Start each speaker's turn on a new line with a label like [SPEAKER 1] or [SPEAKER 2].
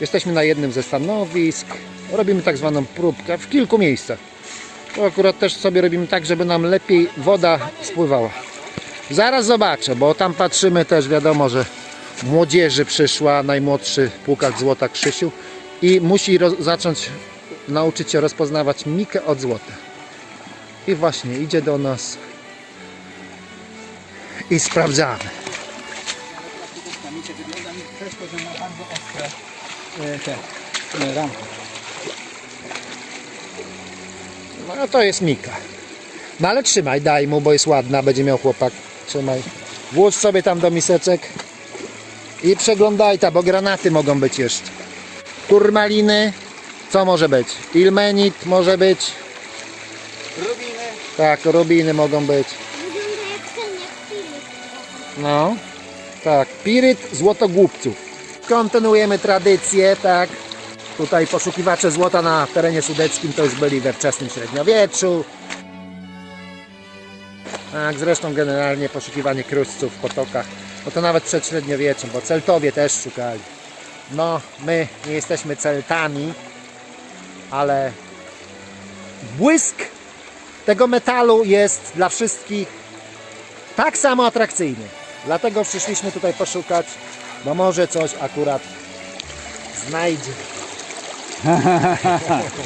[SPEAKER 1] Jesteśmy na jednym ze stanowisk. Robimy tak zwaną próbkę w kilku miejscach. To akurat też sobie robimy tak, żeby nam lepiej woda spływała. Zaraz zobaczę, bo tam patrzymy też, wiadomo, że młodzieży przyszła, najmłodszy Płukacz Złota Krzysiu i musi zacząć nauczyć się rozpoznawać mikę od złota. I właśnie idzie do nas i sprawdzamy.
[SPEAKER 2] Wygląda mi to, że ma bardzo ostre te e, ramki.
[SPEAKER 1] No to jest Mika. No ale trzymaj, daj mu, bo jest ładna, będzie miał chłopak. Trzymaj. Włóż sobie tam do miseczek i przeglądaj ta, bo granaty mogą być jeszcze. Turmaliny, co może być? Ilmenit może być.
[SPEAKER 2] Rubiny.
[SPEAKER 1] Tak, rubiny mogą być. No, tak, piryt złotogłupców. Kontynuujemy tradycję, tak. Tutaj poszukiwacze złota na terenie sudeckim to już byli we wczesnym średniowieczu. Tak, zresztą generalnie poszukiwanie kruszców w potokach, no to nawet przed średniowieczem, bo Celtowie też szukali. No, my nie jesteśmy Celtami, ale błysk tego metalu jest dla wszystkich tak samo atrakcyjny. Dlatego przyszliśmy tutaj poszukać, bo może coś akurat znajdzie.